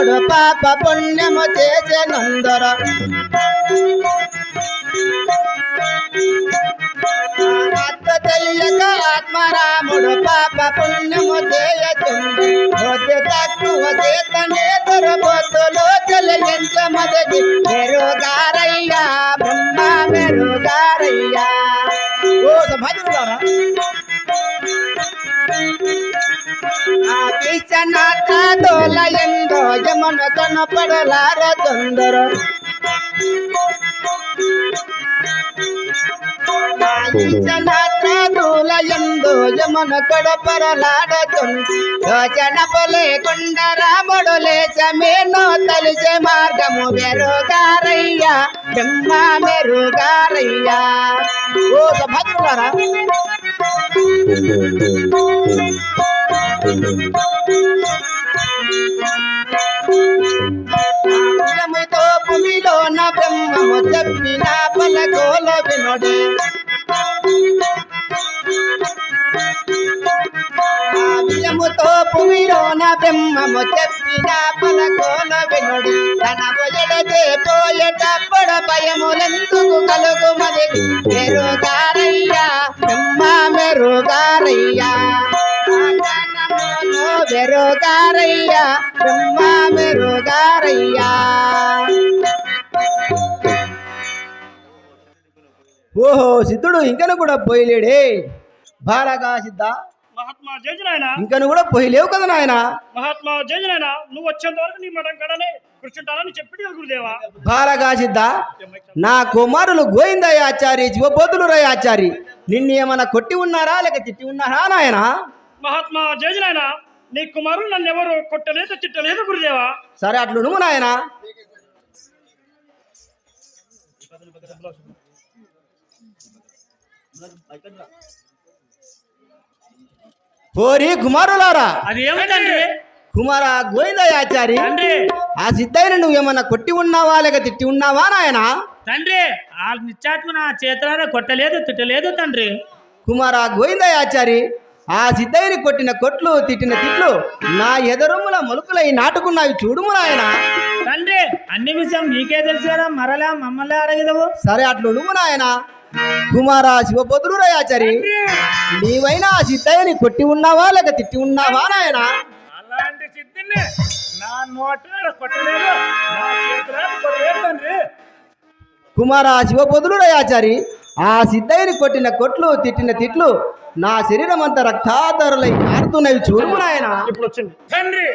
ఆత్మరాముడు పాప పుణ్యము చేసెనందర అత్త తెలియక ఆత్మరాముడు పాప పుణ్యము చేయచుండు పోతే తక్కువ చేతనే దొరబోతులు చెల్లించ మొదటి. మెరుగారయ్యా బ్రహ్మ మెరుగారయ్యా. ఓ భజనులారా ఆ కిశనాథ దోలయందో యమున కనపడలార తొందర కిశనాథ దోలయందో యమున కడపరలాడ యోచన లేకుండా రాముడు లేచమేనో తలిసే మార్గము మెరుగారయ్యా బ్రహ్మ మెరుగారయ్యా. ఓ భద్రులారా బ్రహ్మతో భూమిలోన బ్రహ్మము చెప్పిన పలకోల వినోడే. విజముతో భూమిలోన బ్రహ్మము చెప్పిన పలకోల వినుడి. తన భుజడతే పోయేటప్పుడు భయములెందుకు కలుగు మరి మెరుగారయ్యా బ్రహ్మ మెరుగారయ్యా. మెరుగారయ్యా బ్రహ్మ మెరుగారయ్యా. ఓహో సిద్ధుడు ఇంకను కూడా పోయలేడే. బాలగా సిద్ధ. మహాత్మా జయజనాయన ఇంకను కూడా పోయలేవు కదా నాయన? మహాత్మా జయజనాయన నువ్వు వచ్చేంత వరకు నీ మఠం కడనే కూర్చుంటానని చెప్పి గురుదేవా. బాలగా సిద్ధ నా కుమారులు గోవిందయ్యాచారి శివబోధులు రయాచారి నిన్ను ఏమైనా కొట్టి ఉన్నారా లేక తిట్టి ఉన్నారా నాయన? మహాత్మా జయజనాయన నీ కుమారులు నన్ను ఎవరు కొట్టలేదు తిట్టలేదు గురుదేవా? సరే అట్లు నువ్వు నాయన. పోరి కుమారులారా. అది ఏమిటండి? కుమార గోవిందయ్యాచారి తండ్రి. ఆ సిద్ధయ్యను నువ్వు ఏమన్నా కొట్టి ఉన్నావా లేక తిట్టి ఉన్నావా నాయన? తండ్రి ఆ నిత్యాత్మ నా చేతులారా కొట్టలేదు తిట్టలేదు తండ్రి. కుమార గోవిందయాచారి ఆ సిద్ధయ్యని కొట్టిన కొట్లు తిట్టిన తిట్లు నా ఎదరొమ్ముల మలుపులై నాటుకున్నావి చూడుము నాయన. తండ్రి అన్ని విషయం నీకే తెలుసు కదా మరలా మమ్మల్ని అడగదవు. సరే అట్లు నాయన. కుమార శివపుత్రుడు రయాచారి నీవైనా ఆ సిద్ధయ్యని కొట్టి ఉన్నావా లేక తిట్టి ఉన్నావా నాయన? అలాంటి సిద్ధిని నా నోట కొట్టలేదు నా చేతులారా కొట్టలేదు తండ్రి. కుమార రయాచారి ఆ సిద్ధయ్యని కొట్టిన కొట్లు తిట్టిన తిట్లు నా శరీరం అంతా రక్తాధరులై కారుతున్నవి చూడుము నాయన. ఇప్పుడు వచ్చింది. తండ్రి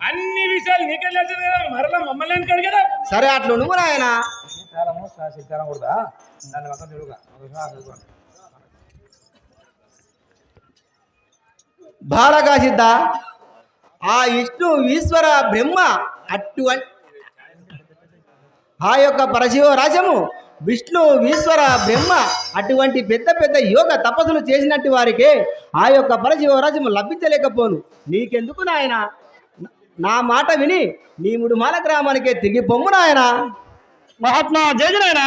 అన్ని విషయాలు నీకే కదా మరలా మమ్మల్ని అడిగదా సరే అట్లు నువ్వు నాయన. బాలగా సిద్ధ ఆ విష్ణు ఈశ్వర బ్రహ్మ అటువంటి ఆ యొక్క పరశివ రాజము విష్ణు ఈశ్వర బ్రహ్మ అటువంటి పెద్ద పెద్ద యోగ తపస్సులు చేసినట్టు వారికి ఆ యొక్క పరశివ రాజము లభించలేకపోను. నీకెందుకు నాయన? నా మాట విని నీ ముడుమాల గ్రామానికే తిరిగి పొమ్ము నాయన. మహాత్మా జయజనాయన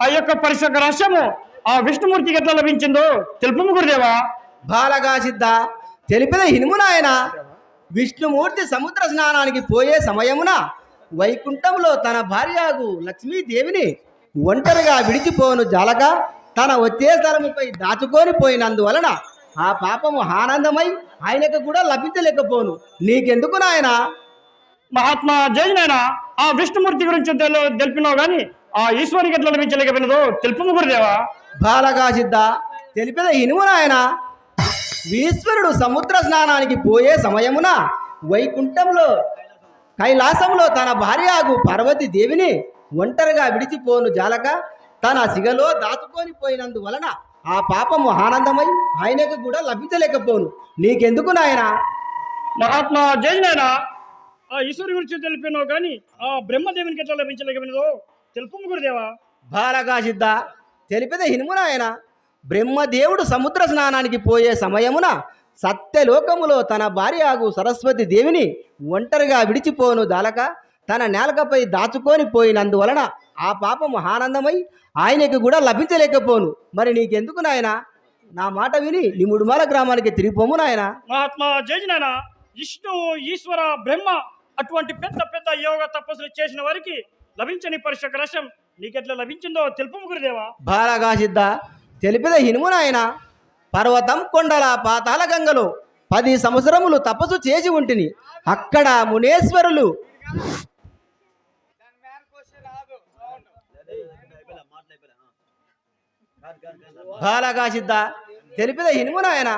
ఆ యొక్క పరిశుద్ధ రహస్యము ఆ విష్ణుమూర్తికి ఎట్లా లభించిందో తెలుపు గురుదేవా బాలగా సిద్ధ తెలిపిన హినుము నాయన. విష్ణుమూర్తి సముద్ర స్నానానికి పోయే సమయమున వైకుంఠంలో తన భార్యకు లక్ష్మీదేవిని ఒంటరిగా విడిచిపోను జాలగా తన వచ్చే స్థలముపై దాచుకొని పోయినందువలన ఆ పాపము ఆనందమై ఆయనకు కూడా లభించలేకపోను. నీకెందుకు నాయన? మహాత్మా జయజనాయన ఆ విష్ణుమూర్తి గురించి తెలు- తెలిపినావు గాని ఆ ఈశ్వరునికి ఎట్లా లభించలేకపోయినదో తెలుపు గురుదేవా. బాలగా సిద్ధ. తెలిపిన ఇనుము నాయన. ఈశ్వరుడు సముద్ర స్నానానికి పోయే సమయమున వైకుంఠంలో కైలాసంలో తన భార్యకు పార్వతి దేవిని ఒంటరిగా విడిచిపోను జాలక. తన సిగలో దాచుకొని పోయినందువలన ఆ పాపము ఆనందమై ఆయనకు కూడా లభించలేకపోను. నీకెందుకు నాయన? మహాత్మా జయజనాయన ఆ ఈశ్వరు గురించి తెలిపినావు గాని ఆ బ్రహ్మదేవునికి ఎట్లా లభించలేకపోయినదో తెలుపు గురుదేవా. బాలగా సిద్ధ తెలిపిన హినుము నాయన. బ్రహ్మదేవుడు సముద్ర స్నానానికి పోయే సమయమున సత్యలోకములో తన భార్యకు సరస్వతి దేవిని ఒంటరిగా విడిచిపోను దాలక తన నేలకపై దాచుకొని పోయినందువలన ఆ పాపము ఆనందమై ఆయనకు కూడా లభించలేకపోను. మరి నీకెందుకు నాయన? నా మాట విని నీ ముడుమాల గ్రామానికి తిరిగిపోము నాయన. మహాత్మా జయజనాయన విష్ణు ఈశ్వర బ్రహ్మ అటువంటి పెద్ద పెద్ద యోగ తపస్సులు చేసిన వారికి లభించని పరిషక రసం నీకెట్లా లభించిందో తెలుపు గురుదేవా బాలగా సిద్ధ తెలిపిన హినుము నాయన. పర్వతం కొండల పాతాల గంగలో పది సంవత్సరములు తపస్సు చేసి ఉంటిని. అక్కడ మునేశ్వరులు బాలకాశిద్ద తెలిపిన హినుము నాయన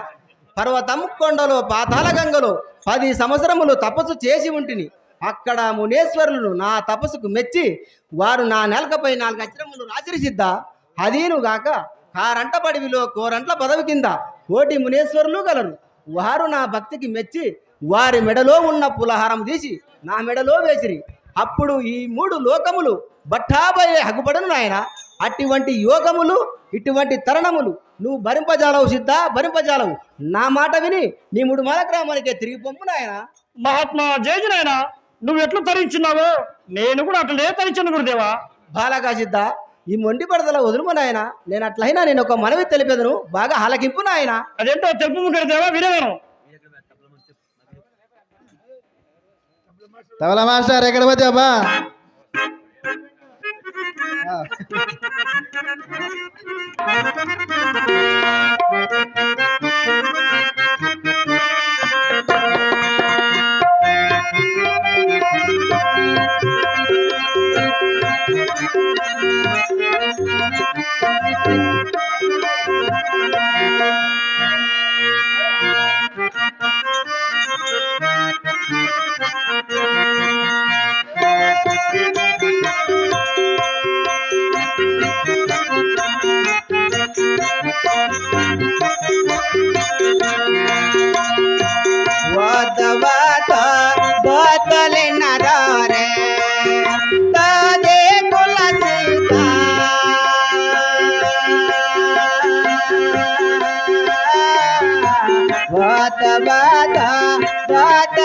పర్వతం కొండలో పాతాల గంగలు పది సంవత్సరములు తపస్సు చేసి ఉంటిని. అక్కడ మునేశ్వరులు నా తపస్సుకు మెచ్చి వారు నా నెలకపై నాలుగు అక్షరములు రాసిరి అదీనుగాక అదీను గాక కారంట పడివిలో కోరంట్ల పదవి కింద కోటి మునేశ్వరులు గలరు. వారు నా భక్తికి మెచ్చి వారి మెడలో ఉన్న పులహారం తీసి నా మెడలో వేసిరి. అప్పుడు ఈ మూడు లోకములు బట్టాబయ్యే హగుపడను నాయన. అటువంటి యోగములు ఇటువంటి తరుణములు నువ్వు భరింపజాలవు సిద్ధ భరింపజాలవు. నా మాట విని నీ మూడు మాల గ్రామానికే తిరిగి పొమ్ము నాయన. మహాత్మా జయజనాయన నువ్వు ఎట్లా తరించున్నావో? నేను కూడా అట్లనే తరించాను గురుదేవా. బాలగా సిద్ధ ఈ మొండి పడదల వదులుము నాయన. నేను అట్లయినా నేను ఒక మనవి తెలిపేదను. బాగా హలకింపు నాయన. అదేంటో తెలుపు గురుదేవా వినవేను తబలా మాస్టర్ ఎక్కడ పోతే అబ్బా? Ah.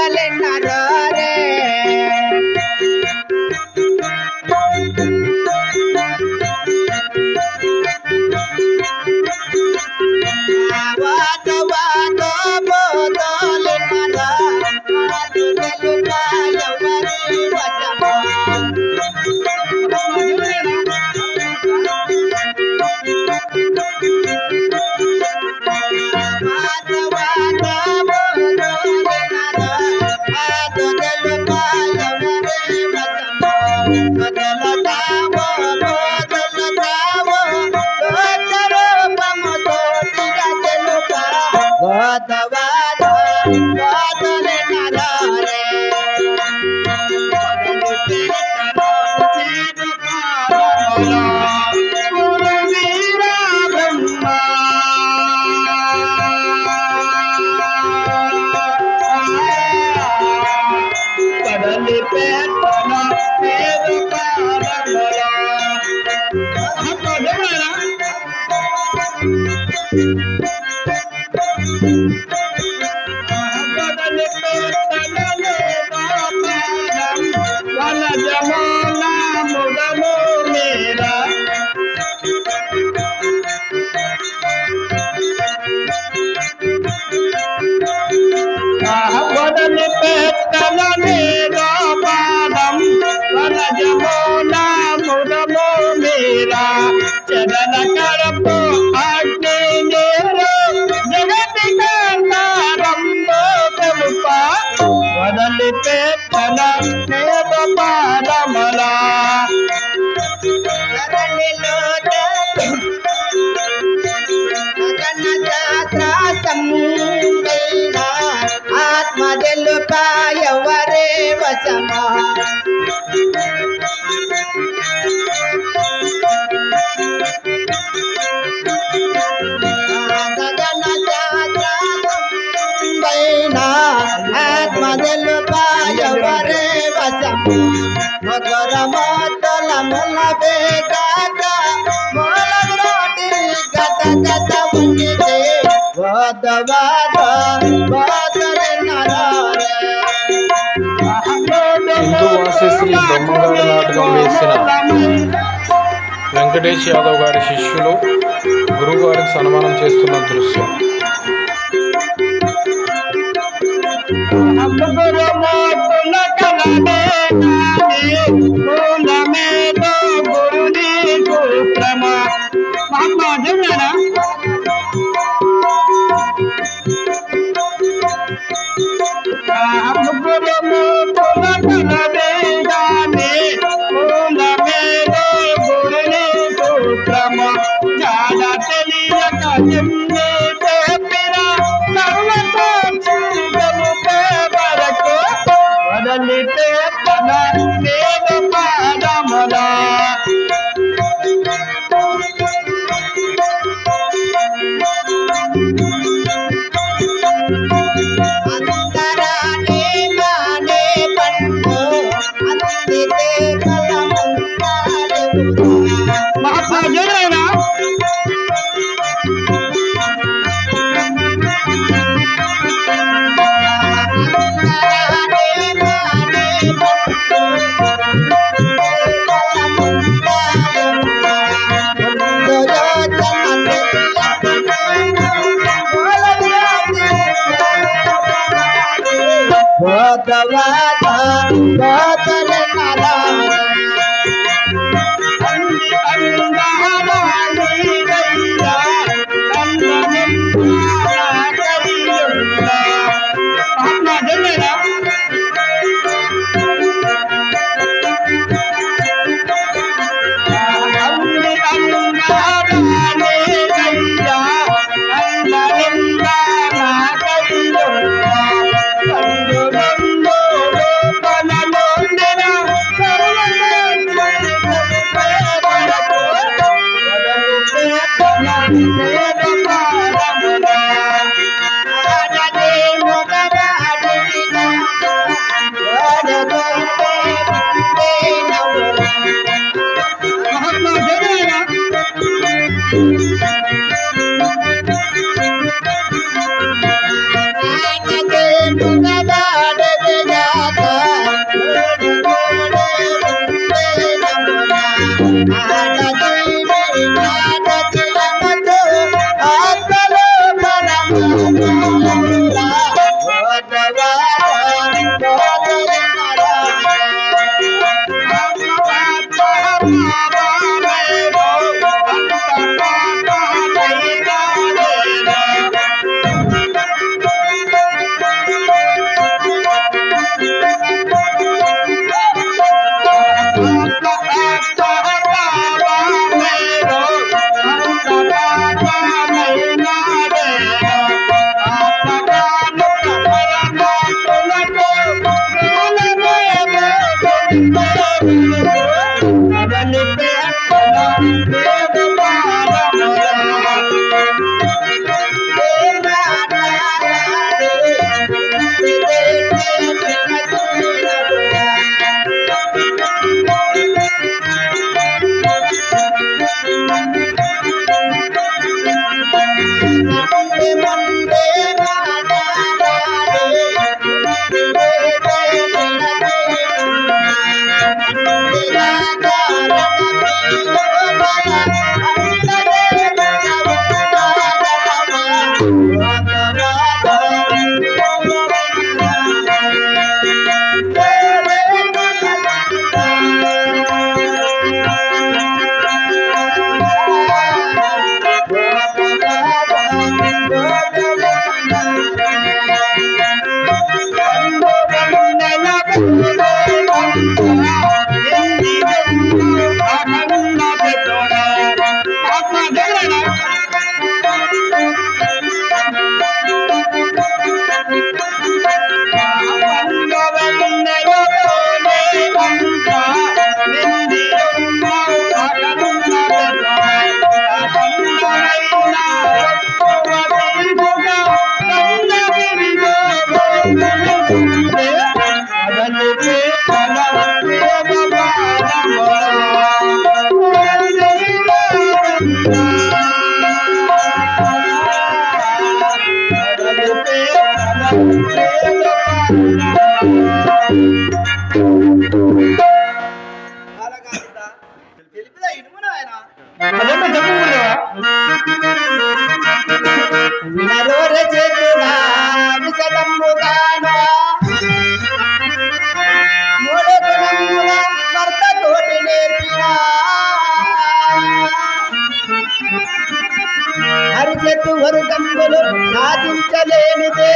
Dale, dale. హిందూ వాసిశ్రీ బ్రహ్మగారి నాటకం వేసిన వెంకటేష్ యాదవ్ గారి శిష్యులు గురువుగారికి సన్మానం చేస్తున్న దృశ్యం. ఆ లేనిదే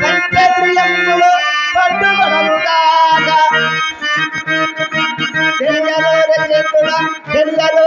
పంచక్రియములు పట్టుబడముగాక. తెలియలో రచకుడ తెలియలో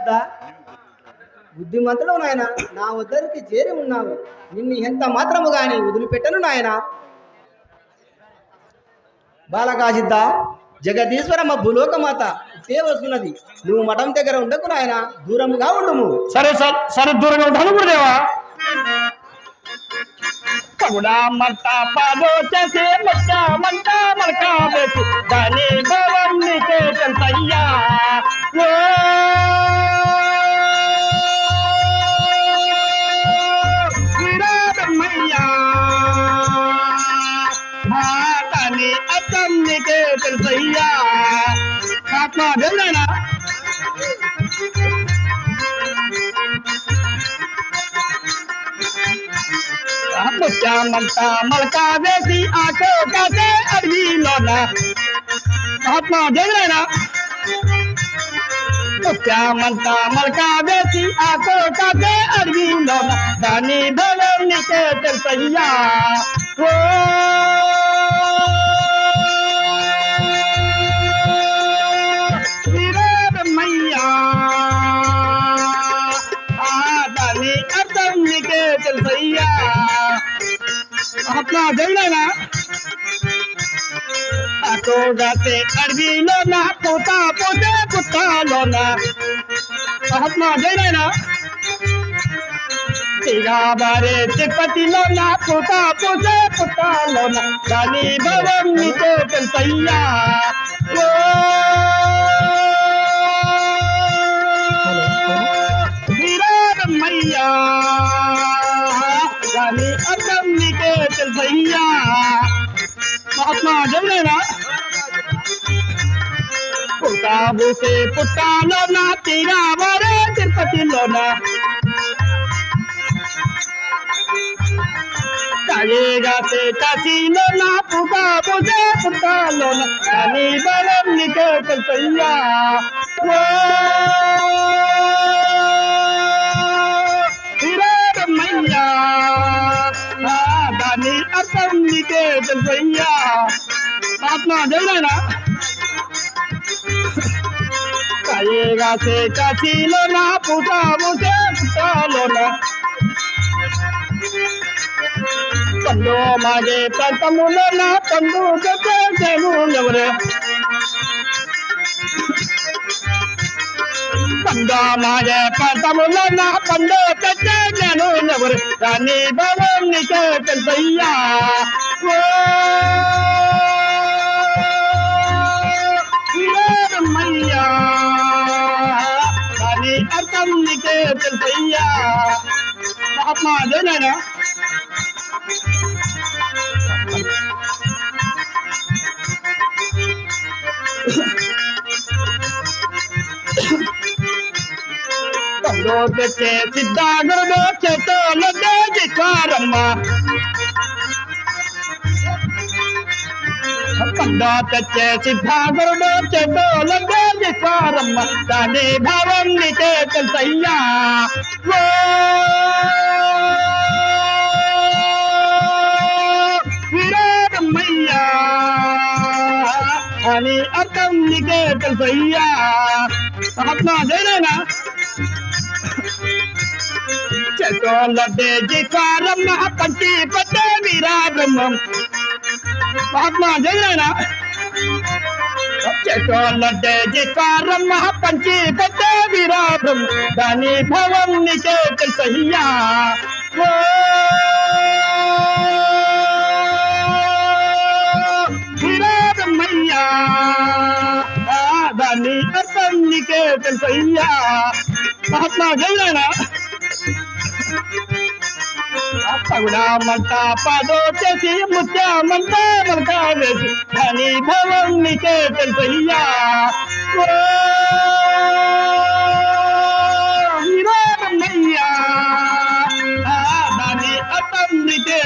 బాలగా సిద్ధ బుద్ధిమంతుడు నాయన. నా వద్దరికి చేరి ఉన్నావు. నిన్ను ఎంత మాత్రము గాని వదిలిపెట్టను నాయన. బాలగా జగదీశ్వరమ్మ భూలోకమాత ఇట్టే వస్తున్నది నువ్వు మఠం దగ్గర ఉండకు నాయన. దూరముగా ఉండుము. సరే సార్ సరే దూరంగా ఉంటాను గురుదేవా కగుడా మంట పాదో మంట మలక వేసి దాని భావం నీకే ఓ! ఆత్మ దేవుడైనా ముత్యామంత మలక వేసి ఆటో కాసే అడవిలోన ఆత్మ దేవుడైనా ముత్యామంత మలక వేసి ఆటో కాసే అడవిలోన దాని బలం నీకే తెలుసయ్యా ఓ వీరమ్మయ్యా ఆత్మ దేవుడైనా అటోగాతే అడవిలో నా పూత పోతే పుట్టాలోన ఆత్మ దేవుడైనా బారే తిరుపతిలో నా పూత పోతే పుట్టాలోన దాని భవం నీకే తెలుసయ్యా ఓ వీరమ్మయ్యా దాని పుట్టాబూసే పుట్టాలో నా తీరా తిరుపతిలో తిరుపతిలోన. కాయేగాసే కాశీలో నా పుట్టాబూసే పుట్టాలోన. కానీ బలం నీకే తెలుసయ్యా ఓ దాని అర్థం నీకే తెలుసయ్యా. ఆత్మ దేవుడైనా? కాయేగాసే కాశీలో నా పుటాబుసే పుట్టాలోన పండు మాగే ప్రాంతములో నా పండు చేను ఎవరే పండు మాగే ప్రాంతములో నా పండు నేను ఎవరు దాని భవం నీకే తెలుసయ్యా ఓ వీరమ్మయ్యా దాని అర్థం నీకే తెలుసయ్యా మహాత్మా అదేనాయనా పండు తెచ్చే సిద్ధాగురుడు చేతోలో జికారమ్మ పండు తెచ్చే సిద్ధాగురుడు చేతోలో జికారమ్మ దాని భావం నీకే తెలుసయ్యా ఓ అని అర్థం నీకే తెలుసయ్యా ఆత్మ జైనా చెతోలడ్డే జికారమ్మ పంచి పట్టే వీరా బ్రహ్మం ఆత్మ జైనా చెతోలడ్డే జికారమ్మ పంచి పట్టే వీరా బ్రహ్మ దాని భవం నీకే తెలుసయ్యా. ఓ! వీరమ్మయ్యా ఆ దాని అర్థం నీకే మహాత్మా జైనా भगना मंता पादो चेसी मुत्या मंता मलका वेसी धनी भवन नीचे चल सहिया ओ मीरा मैया धनी अतम नीचे